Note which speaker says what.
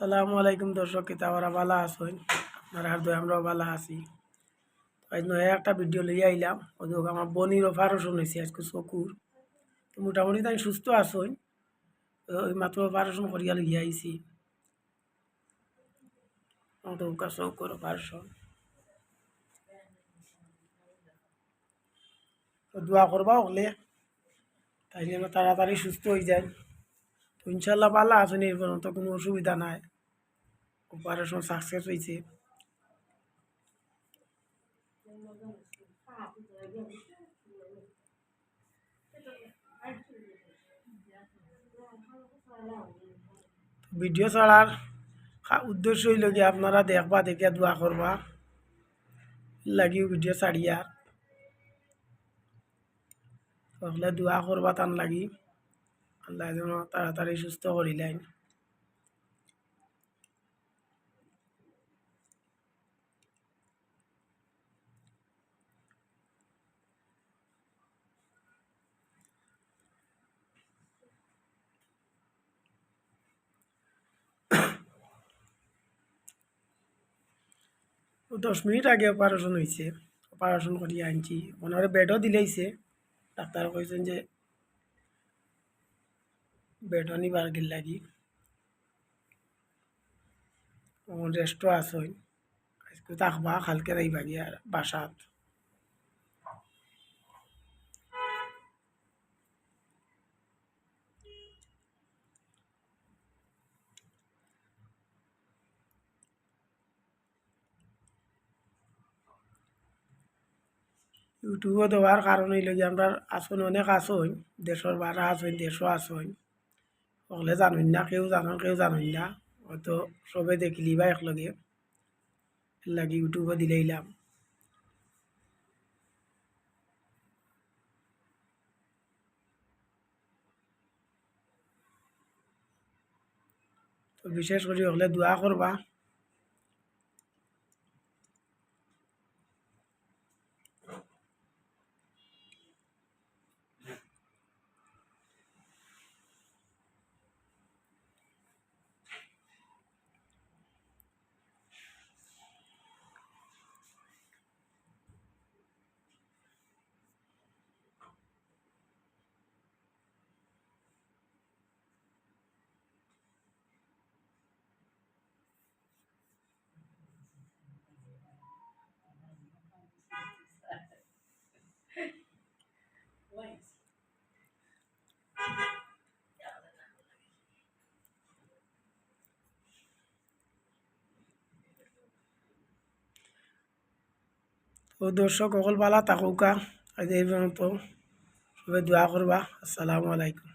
Speaker 1: আসসালামু আলাইকুম দর্শক কিতা ওরা ভালো আছেন? আপনার আর আমরাও ভালো আছি। আজ নয় একটা ভিডিও লইয়া আইলাম। ওদের আমার বনির অপারেশন হয়েছে আজকে চকুর। মোটামুটি তাই সুস্থ আসন ওই মাত্র অপারেশন করিয়া লইয়া আইছি। আমাদের চকুর অপারেশন। দোয়া করবা হলে তাই যেন তাড়াতাড়ি সুস্থ হয়ে যায় তো ইনশাল্লাহ ভালো আছেন এর পর্যন্ত কোনো অসুবিধা নাই। অপারেশন সাকসেস হয়েছে ভিডিও খা- উদ্দেশ্য হইল আপনারা দেখবা, দেখে দোয়া করবা। লাগিও ভিডিও ছাড়িয়া। তাহলে দোয়া করবা তান লাগি। আল্লাহ যেন তাড়াতাড়ি সুস্থ করিলেন দশ মিনিট আগে অপারেশন হয়েছে অপারেশন করিয়া আনছি। ওনারে বেডও দিলেইছে। ডাক্তার কইছেন যে বেডও নিবার গেল লাগি রেস্টও আসই আজকে থাকবা কালকে রাইবা গিয়া বাসাত। ইউটিউবও দেওয়ার কারণ যে আমরা আসন অনেক আসন দেশের বারা আসন দেশও আসন সকলে জানুন না, কেউ জানুন কেউ জানুন না। হয়তো সবে দেখিলি বা একলগে লাগে ইউটিউবও দিলেইলাম তো বিশেষ করে হলে দোয়া করবা তো দর্শক অকল পালা তাকুকা আজ এই পর্যন্ত সবাই দোয়া করবা আসসালামু আলাইকুম।